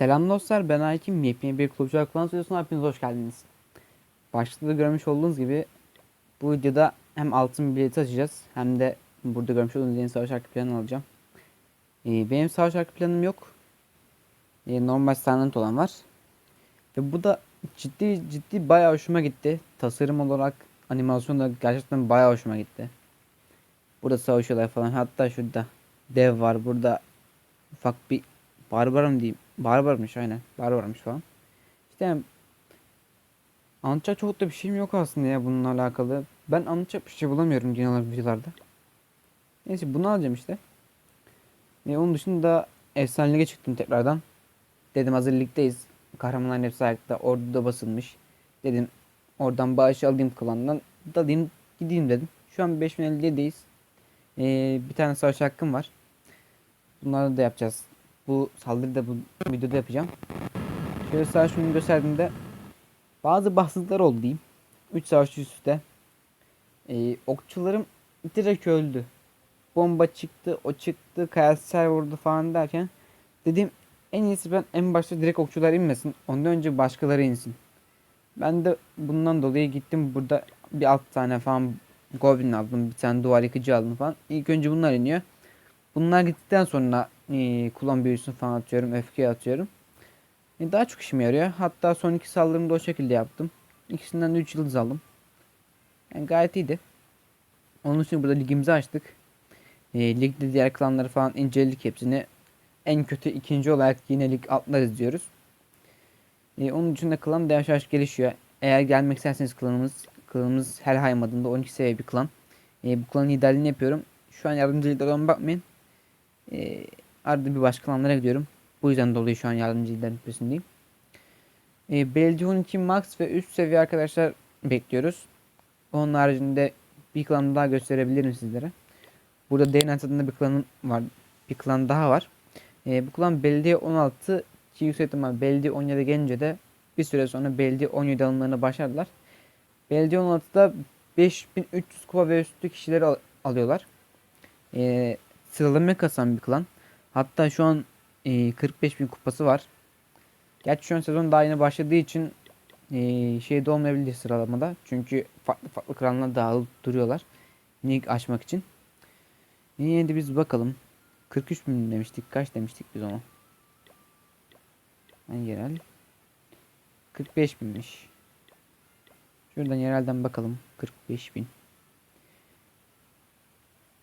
Selam dostlar ben Aykim. Yepyeni bir Klubcular Klan Stüdyosu'na hepiniz hoş geldiniz. Başta da görmüş olduğunuz gibi bu videoda hem altın bileti açacağız hem de burada görmüş olduğunuz yeni savaş arka planını alacağım. Ee, benim savaş arka planım yok. Ee, normal standart olan var. Ve bu da ciddi ciddi bayağı hoşuma gitti. Tasarım olarak animasyon da gerçekten bayağı hoşuma gitti. Burada savaşıyorlar falan. Hatta şurada dev var. Burada ufak bir barbar mı diyeyim? Barbarmış aynen. Barbarmış falan. İşte anlatacak çok da bir şeyim yok aslında ya bununla alakalı. Ben anlatacak bir şey bulamıyorum genel videolarda. Neyse bunu alacağım işte. E, onun dışında efsanelige çıktım tekrardan. Dedim hazır ligdeyiz. Kahramanların hepsi ayakta. Ordu da basılmış. Dedim oradan bağış alayım klandan. Dalayım gideyim dedim. Şu an 5057'deyiz. Ee, bir tane savaş hakkım var. Bunları da yapacağız. Bu saldırıyı da bu videoda yapacağım. Şöyle sağ şunu gösterdiğimde bazı bahtsızlıklar oldu diyeyim. 3 savaş üst üste. Ee, okçularım direkt öldü. Bomba çıktı, o çıktı, kayasel vurdu falan derken dedim en iyisi ben en başta direkt okçular inmesin. Ondan önce başkaları insin. Ben de bundan dolayı gittim burada bir alt tane falan goblin aldım. Bir tane duvar yıkıcı aldım falan. İlk önce bunlar iniyor. Bunlar gittikten sonra e, kullan büyüsünü falan atıyorum. Öfke atıyorum. E, daha çok işime yarıyor. Hatta son iki saldırımda o şekilde yaptım. İkisinden de 3 yıldız aldım. Yani gayet iyiydi. Onun için burada ligimizi açtık. E, ligde diğer klanları falan inceledik hepsini. En kötü ikinci olarak yine lig atlarız diyoruz. E, onun dışında klan da yavaş yavaş gelişiyor. Eğer gelmek isterseniz klanımız, klanımız Helheim adında 12 seviye bir klan. E, bu klanın liderliğini yapıyorum. Şu an yardımcı lider bakmayın. E, arada bir başka klanlara gidiyorum. Bu yüzden dolayı şu an yardımcı lider rütbesindeyim. E, belediye 12 max ve üst seviye arkadaşlar bekliyoruz. Onun haricinde bir klan daha gösterebilirim sizlere. Burada DNS adında bir klanım var. Bir klan daha var. E, bu klan belediye 16 ki yüksek ihtimal belediye 17'ye gelince de bir süre sonra belediye 17 alımlarına başladılar. Belediye 16'da 5300 kupa ve üstü kişileri al- alıyorlar. E, sıralama kasan bir klan. Hatta şu an e, 45.000 kupası var. Gerçi şu an sezon daha yeni başladığı için e, şeyde olmayabilir sıralamada. Çünkü farklı farklı klanlar dağılıp duruyorlar. Lig açmak için. Yine de biz bakalım. 43 bin demiştik. Kaç demiştik biz ona? Yani yerel. 45 binmiş. Şuradan yerelden bakalım. 45 bin.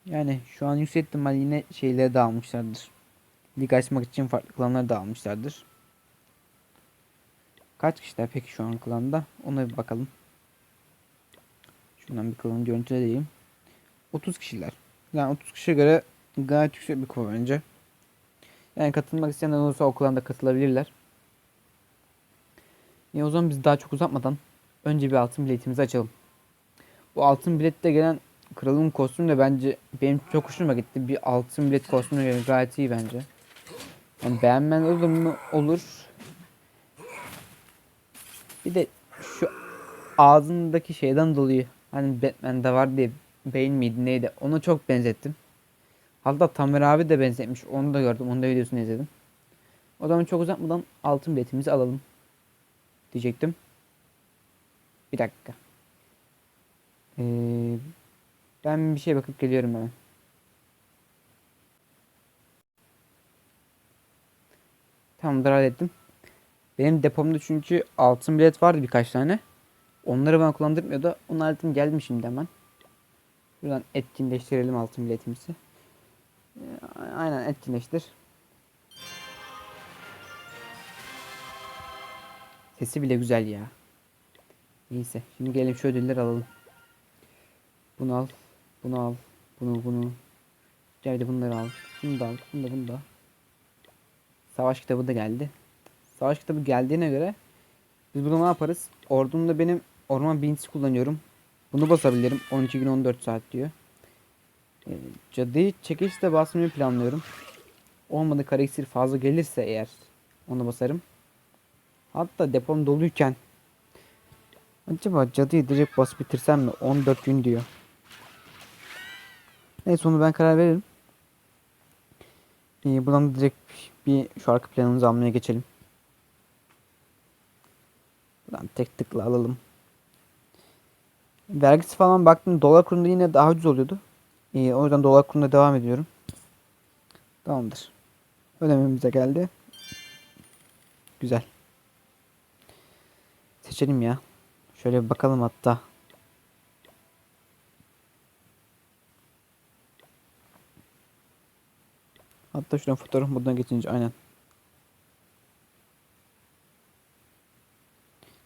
Yani şu an yüksek ihtimal yine şeyleri de almışlardır. Lig açmak için farklı klanları da almışlardır. Kaç kişiler peki şu an klanda? Ona bir bakalım. Şuradan bir klanı görüntüleyelim. 30 kişiler. Yani 30 kişiye göre gayet yüksek bir kupa bence. Yani katılmak isteyenler olursa o klanda katılabilirler. Ya o zaman biz daha çok uzatmadan önce bir altın biletimizi açalım. Bu altın bilette gelen kralın kostümü de bence benim çok hoşuma gitti. Bir altın bilet kostümü gayet iyi bence. Yani beğenmen olur mu? Olur. Bir de şu ağzındaki şeyden dolayı hani Batman'de var diye beyin miydi neydi ona çok benzettim. Hatta Tamer abi de benzetmiş. Onu da gördüm. Onun da videosunu izledim. O zaman çok uzatmadan altın biletimizi alalım. Diyecektim. Bir dakika. Ee, ben bir şey bakıp geliyorum hemen. Tamamdır hallettim. Benim depomda çünkü altın bilet vardı birkaç tane. Onları bana kullandırmıyordu. Onu hallettim geldim şimdi hemen. Buradan etkinleştirelim altın biletimizi. Ee, Aynen etkinleştir. Sesi bile güzel ya. Neyse. Şimdi gelin şu ödülleri alalım. Bunu al. Bunu al. Bunu bunu. Gel de bunları al. Bunu da al. Bunu da bunu da. Savaş kitabı da geldi. Savaş kitabı geldiğine göre biz bunu ne yaparız? Ordumda benim orman birincisi kullanıyorum. Bunu basabilirim. 12 gün 14 saat diyor. Ee, Cadıyı çekişte basmayı planlıyorum. Olmadı kara fazla gelirse eğer onu basarım. Hatta depom doluyken acaba cadıyı direkt basıp bitirsem mi? 14 gün diyor. Neyse onu ben karar veririm. Ee, buradan direkt bir şu arka planımızı almaya geçelim. Buradan tek tıkla alalım. Vergisi falan baktım dolar kurunda yine daha ucuz oluyordu. Ee, o yüzden dolar kurunda devam ediyorum. Tamamdır. Ödememize geldi. Güzel. Seçelim ya. Şöyle bir bakalım hatta. Hatta şuradan fotoğraf moduna geçince aynen.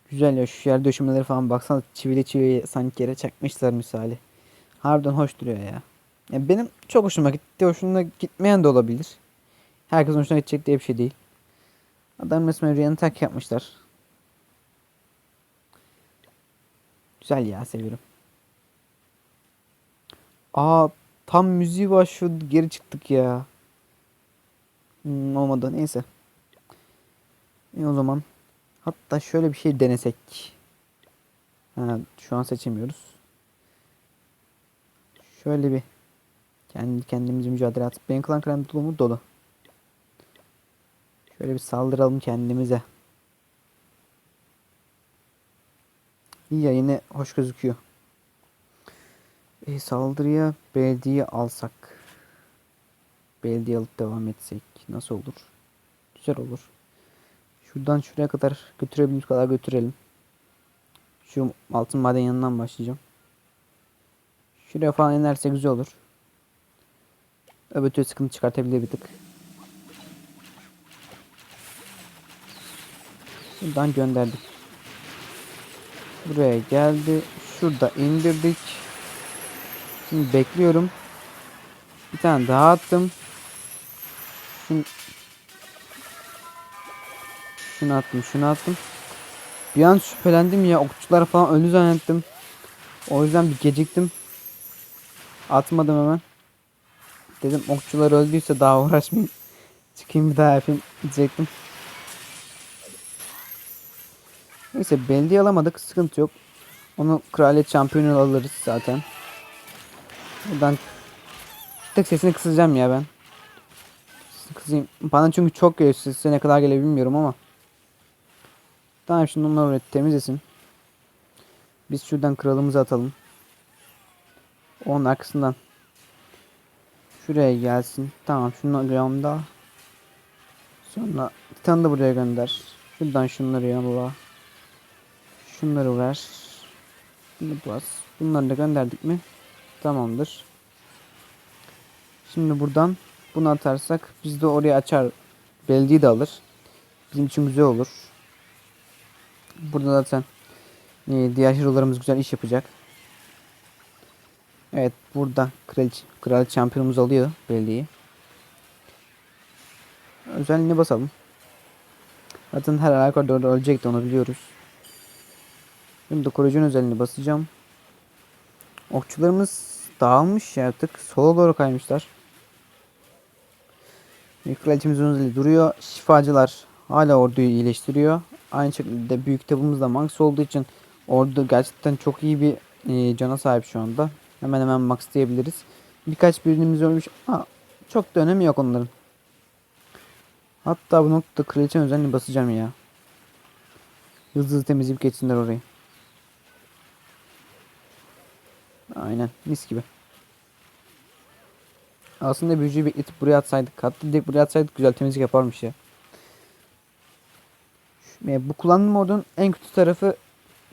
Güzel ya şu yer döşemeleri falan baksana çivili çiviyi sanki yere çakmışlar misali. Harbiden hoş duruyor ya. ya. Benim çok hoşuma gitti. Hoşuna gitmeyen de olabilir. Herkesin hoşuna gidecek diye bir şey değil. Adam resmen Rihanna tak yapmışlar. Güzel ya seviyorum. Aa tam müziği şu geri çıktık ya. Hmm, olmadı neyse. E o zaman hatta şöyle bir şey denesek. Ha, şu an seçemiyoruz. Şöyle bir kendi kendimizi mücadele atıp benim klan klan dolu mu dolu. Şöyle bir saldıralım kendimize. İyi ya yine hoş gözüküyor. E, saldırıya belediye alsak. Belediye alıp devam etsek nasıl olur? Güzel olur. Şuradan şuraya kadar götürebildiğimiz kadar götürelim. Şu altın maden yanından başlayacağım. Şuraya falan inerse güzel olur. Öbür türlü sıkıntı çıkartabilir bir tık. Buradan gönderdik. Buraya geldi. Şurada indirdik. Şimdi bekliyorum. Bir tane daha attım. Şunu, şunu attım, şunu attım. Bir an şüphelendim ya. Okçular falan öldü zannettim. O yüzden bir geciktim. Atmadım hemen. Dedim okçular öldüyse daha uğraşmayayım. Çıkayım bir daha yapayım diyecektim. Neyse belediye alamadık. Sıkıntı yok. Onu kraliyet şampiyonu alırız zaten. Buradan tek sesini kısacağım ya ben. Kısayım. Bana çünkü çok geliyor. Sesine ne kadar geliyor bilmiyorum ama. Tamam şimdi onları oraya temizlesin. Biz şuradan kralımızı atalım. Onun arkasından şuraya gelsin. Tamam şunu yanında. Sonra bir tane de buraya gönder. Şuradan şunları yolla. Şunları ver. Bunu bas. Bunları da gönderdik mi? Tamamdır. Şimdi buradan bunu atarsak biz de oraya açar. Belediye de alır. Bizim için güzel olur. Burada zaten e, diğer hero'larımız güzel iş yapacak. Evet burada kraliçe, kraliçe şampiyonumuz alıyor belediyeyi. Özelliğine basalım. Zaten her alakadar orada ölecekti onu biliyoruz. Şimdi koruyucunun özelliğini basacağım. Okçularımız dağılmış ya artık. Sola doğru kaymışlar. Kraliçemizin özelliği duruyor. Şifacılar hala orduyu iyileştiriyor. Aynı şekilde büyük kitabımız da max olduğu için ordu gerçekten çok iyi bir e, cana sahip şu anda. Hemen hemen max diyebiliriz. Birkaç birimimiz ölmüş. Aa, çok da önemi yok onların. Hatta bu noktada kraliçenin özelliğini basacağım ya. Hızlı hızlı temizleyip geçsinler orayı. Aynen mis gibi. Aslında büyücüyü bekletip buraya atsaydık. Hatta direkt buraya atsaydık güzel temizlik yaparmış ya. Bu kullandığım modun en kötü tarafı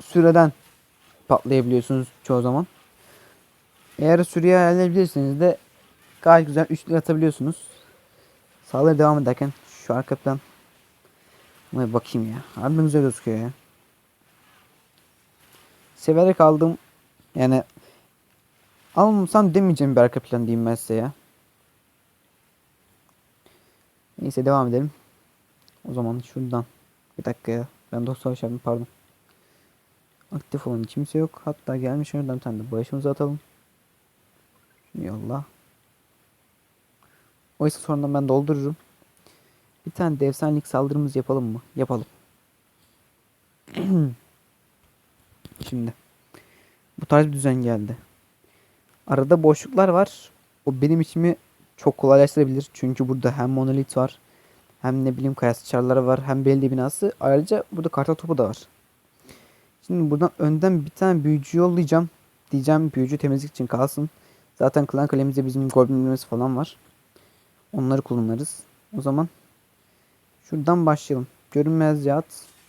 süreden patlayabiliyorsunuz çoğu zaman. Eğer süreye ayarlayabilirseniz de gayet güzel üçlü atabiliyorsunuz. Sağları devam ederken şu arka plan Buna bakayım ya. Harbiden güzel gözüküyor ya. Severek aldım. Yani almasam demeyeceğim bir arka plan diyeyim ben size ya. Neyse devam edelim. O zaman şuradan. Bir dakika ya. Ben dostlar yaptım pardon. Aktif olan kimse yok. Hatta gelmiş oradan bir tane de başımıza atalım. Yolla. Oysa sonradan ben doldururum. Bir tane de efsanelik saldırımız yapalım mı? Yapalım. Şimdi. Bu tarz bir düzen geldi. Arada boşluklar var. O benim işimi çok kolaylaştırabilir. Çünkü burada hem monolit var. Hem ne bileyim kaya sıçarları var. Hem belediye binası. Ayrıca burada kartal topu da var. Şimdi buradan önden bir tane büyücü yollayacağım. Diyeceğim büyücü temizlik için kalsın. Zaten klan kalemizde bizim goblinlerimiz falan var. Onları kullanırız. O zaman şuradan başlayalım. Görünmez yat.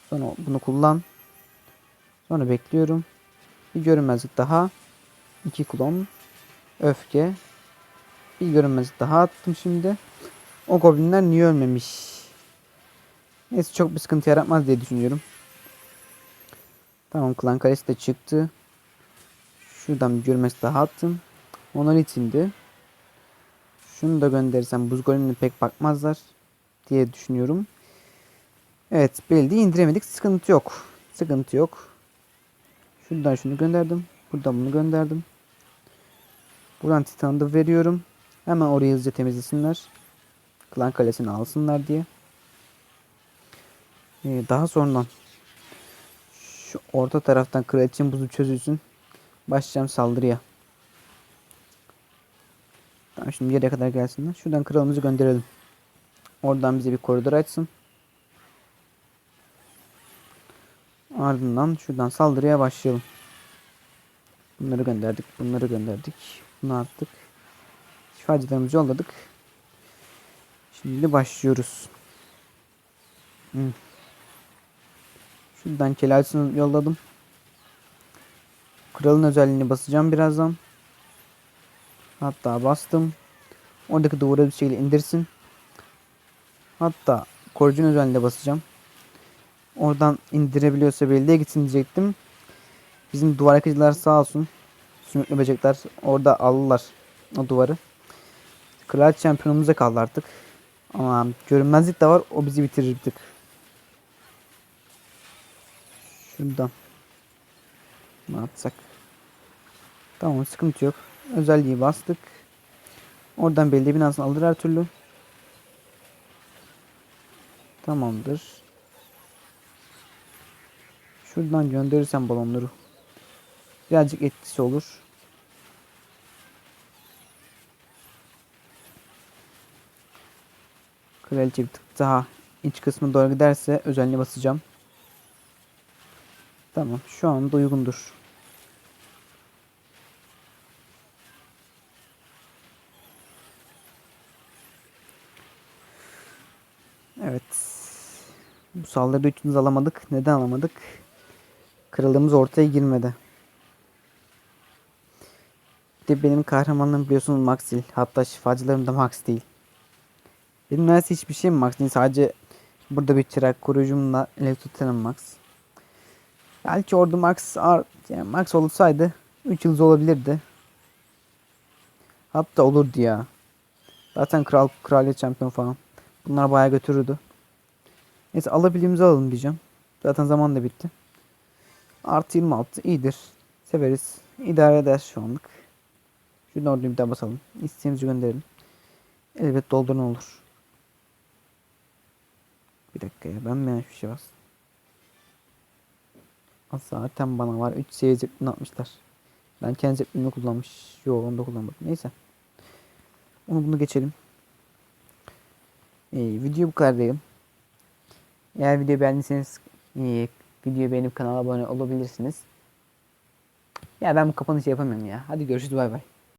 Sonra bunu kullan. Sonra bekliyorum. Bir görünmezlik daha. İki klon. Öfke. Bir görünmezlik daha attım şimdi. O goblinler niye ölmemiş? Neyse çok bir sıkıntı yaratmaz diye düşünüyorum. Tamam klan kalesi de çıktı. Şuradan bir görünmez daha attım. Onlar itindi. Şunu da gönderirsem buz golemine pek bakmazlar diye düşünüyorum. Evet belli indiremedik. Sıkıntı yok. Sıkıntı yok. Şuradan şunu gönderdim. Buradan bunu gönderdim. Buradan Titan'ı da veriyorum. Hemen orayı hızlıca temizlesinler. Klan kalesini alsınlar diye. Ee, daha sonradan şu orta taraftan kraliçenin buzu çözülsün. Başlayacağım saldırıya. Tamam şimdi yere kadar gelsinler. Şuradan kralımızı gönderelim. Oradan bize bir koridor açsın. Ardından şuradan saldırıya başlayalım. Bunları gönderdik. Bunları gönderdik. Bunu attık. Şifacılarımızı yolladık. Şimdi başlıyoruz. Hı. Şuradan kelalsini yolladım. Kralın özelliğini basacağım birazdan. Hatta bastım. Oradaki duvara bir şekilde indirsin. Hatta koruyucunun özelliğine basacağım. Oradan indirebiliyorsa belediye gitsin diyecektim. Bizim duvar yakıcılar sağ olsun. Sümüklü böcekler orada aldılar o duvarı. Kral şampiyonumuza kaldı artık. Ama görünmezlik de var. O bizi bitirir bir tık. Şuradan. Ne yapsak? Tamam sıkıntı yok. Özelliği bastık. Oradan belediye binasını alır her türlü. Tamamdır. Şuradan gönderirsem balonları. Birazcık etkisi olur. Kraliçe bir tık daha iç kısmı doğru giderse özelliğe basacağım. Tamam şu anda uygundur. Evet. Bu saldırıda üçümüz alamadık. Neden alamadık? Kralımız ortaya girmedi. De benim kahramanlığım biliyorsunuz Max değil. Hatta şifacılarım da Max değil. Neredeyse hiçbir şeyim Max değil. Sadece burada bir çırak koruyucumla elektrotenim Max. Belki orada Max yani Max olsaydı 3 yıldız olabilirdi. Hatta olurdu ya. Zaten kral kraliyet şampiyon falan. Bunlar bayağı götürürdü. Neyse alabildiğimizi alalım diyeceğim. Zaten zaman da bitti. Artı 26 iyidir. Severiz. İdare eder şu anlık. Şuradan orada bir daha basalım. İsteğimizi gönderelim. Elbet doldurun olur. Bir dakika ya ben mi yanlış bir şey bastım? Zaten bana var 3 seviye zeplini atmışlar. Ben kendi zeplinimi kullanmış. Yo onu da kullanmadım. Neyse. Onu bunu geçelim. Ee, video bu kadar diyelim. Eğer videoyu beğendiyseniz e, videoyu beğenip kanala abone olabilirsiniz. Ya ben bu kapanışı yapamıyorum ya. Hadi görüşürüz bay bay.